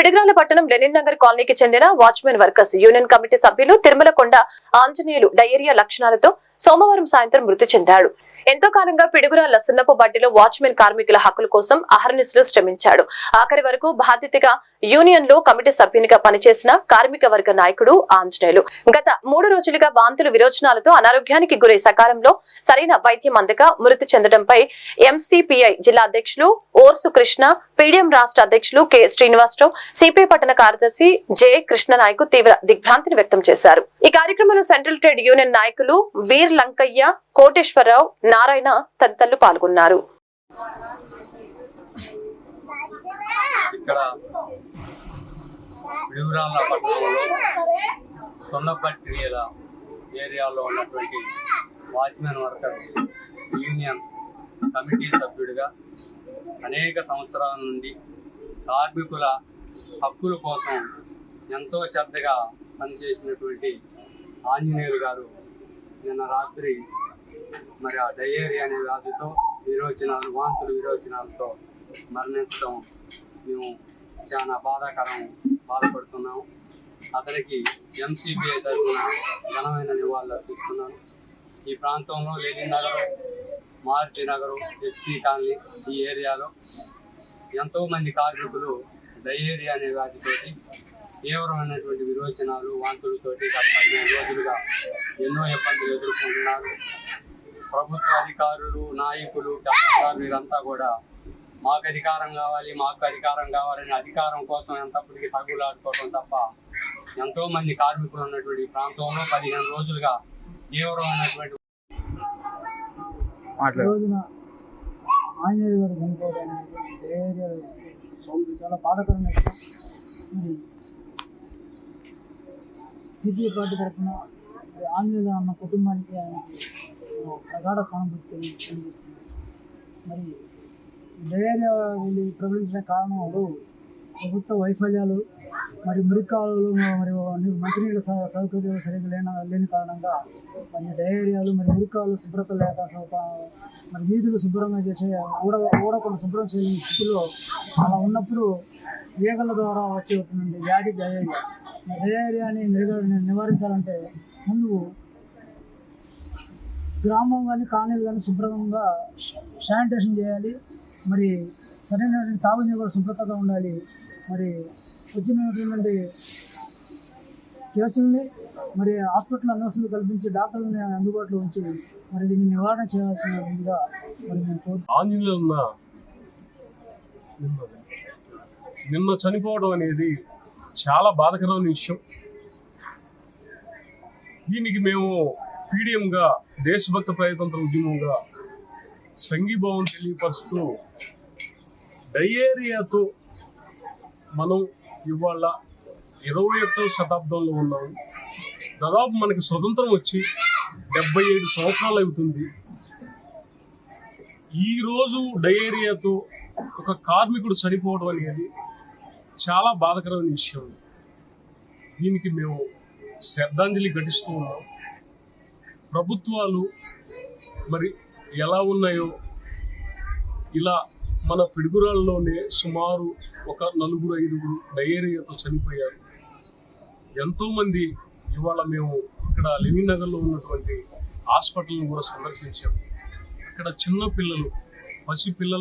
పిడిగ్రాల పట్టణం లెనిన్ నగర్ కాలనీకి చెందిన వాచ్మెన్ వర్కర్స్ యూనియన్ కమిటీ సభ్యులు తిరుమలకొండ ఆంజనేయులు డయేరియా లక్షణాలతో సోమవారం సాయంత్రం మృతి చెందాడు. ఎంతో కాలంగా పిడుగురాళ్ళ సున్నపు బట్టిలో వాచ్మెన్ కార్మికుల హక్కుల కోసం అహర్నిశలు శ్రమించాడు. ఆఖరి వరకు బాధ్యతగా యూనియన్లో కమిటీ సభ్యునిగా పనిచేసిన కార్మిక వర్గ నాయకుడు ఆంజనేయులు. గత మూడు రోజులుగా వాంతులు విరోచనాలతో అనారోగ్యానికి గురై సకాలంలో సరైన వైద్యం అందక మృతి చెందడంపై ఎంసీపీఐ జిల్లా అధ్యక్షులు ఓర్సు కృష్ణ పీడీఎం రాష్ట్ర అధ్యక్షులు కె. శ్రీనివాసరావు సిపిఐ పట్టణ కార్యదర్శి జె. కృష్ణ నాయకు తీవ్ర దిగ్భ్రాంతిని వ్యక్తం చేశారు. ఈ కార్యక్రమంలో సెంట్రల్ ట్రేడ్ యూనియన్ నాయకులు వీర్ లంకయ్య కోటేశ్వరరావు నారాయణ తదితరులు పాల్గొన్నారు. ఇక్కడ సొన్నపట్టిల ఏరియాలో ఉన్నటువంటి వాచ్మెన్ వర్కర్స్ యూనియన్ కమిటీ సభ్యుడిగా అనేక సంవత్సరాల నుండి కార్మికుల హక్కుల కోసం ఎంతో శ్రద్ధగా పనిచేసినటువంటి ఆంజనేయులు గారు నిన్న రాత్రి మరి ఆ డయేరి అనే వ్యాధితో విరోచనాలు వాంతులు విరోచనాలతో మరణించడం మేము చాలా బాధాకరం బాధపడుతున్నాము అతనికి ఎంసీబీఐ తరఫున ఘనమైన నివాళులు అర్పిస్తున్నాను. ఈ ప్రాంతంలో లెనిన్ నగరం మారుతి నగరం ఎస్పీ కాలనీ ఈ ఏరియాలో ఎంతోమంది కార్మికులు డయేరియా అనే వ్యాధితోటి తీవ్రమైనటువంటి విరోచనాలు వాంతులతోటి గత పదిహేను రోజులుగా ఎన్నో ఇబ్బందులు ఎదుర్కొంటున్నారు. ప్రభుత్వ అధికారులు నాయకులు కష్టంగారు వీరంతా కూడా మాకు అధికారం కావాలి మాకు అధికారం కావాలని అధికారం కోసం ఎంతప్పటికీ తగులాడుకోవడం తప్ప ఎంతో మంది కార్మికులు ఉన్నటువంటి ప్రాంతంలో పదిహేను రోజులుగా తీవ్రమైనటువంటి చాలా బాధాకరమైన సిపిఐ పార్టీ తరఫున ఆంజనేయులు అన్న కుటుంబానికి ఆయనకి ప్రగాఢ సానుభూతి తెలియజేస్తుంది మరి డయేరియా వీళ్ళు ప్రబలించిన కారణాలు ప్రభుత్వ వైఫల్యాలు మరి మురికాలు మరి మంచినీళ్ళ సౌకర్యాలు సరిగ్గా లేన లేని కారణంగా మరి డయేరియాలు మరి మురికాలు శుభ్రత లేక సౌక- మరి వీధులు శుభ్రంగా చేసే ఊడ ఊడకుండా శుభ్రం చేయలేని స్థితిలో అలా ఉన్నప్పుడు ఈగల ద్వారా వచ్చేటువంటి వ్యాధి డయేరియా. డయేరియాని నివారించాలంటే ముందు గ్రామం కానీ కాలనీలు కానీ శుభ్రంగా శానిటేషన్ చేయాలి. మరి సరైనటువంటి తాగునీరు కూడా శుభ్రతగా ఉండాలి. మరి వచ్చినటువంటి కేసుల్ని మరి హాస్పిటల్ నర్సులు కల్పించి డాక్టర్లని అందుబాటులో ఉంచి మరి దీన్ని నివారణ చేయాల్సిందిగా మరి నేను ఆంజనేయులు ఉన్న నిన్న చనిపోవడం అనేది చాలా బాధకరమైన విషయం. దీనికి మేము పీడియంగా దేశభక్త ప్రజాతంత్ర ఉద్యమంగా సంఘీభావం తెలియపరుస్తూ డయేరియాతో మనం ఇవాళ ఇరవై ఒకటో శతాబ్దంలో ఉన్నాము దాదాపు మనకి స్వతంత్రం వచ్చి డెబ్బై ఏడు సంవత్సరాలు అవుతుంది. ఈ రోజు డయేరియాతో ఒక కార్మికుడు చనిపోవడం అనేది చాలా బాధకరమైన విషయం. దీనికి మేము శ్రద్ధాంజలి ఘటిస్తూ ఉన్నాం. ప్రభుత్వాలు మరి ఎలా ఉన్నాయో ఇలా మన పిడుగురాళ్ళలోనే సుమారు ఒక నలుగురు ఐదుగురు డయేరియాతో చనిపోయారు. ఎంతోమంది ఇవాళ మేము ఇక్కడ లెనిన్ నగర్లో ఉన్నటువంటి హాస్పిటల్ని కూడా సందర్శించాము అక్కడ చిన్న పిల్లలు పసి పిల్లలు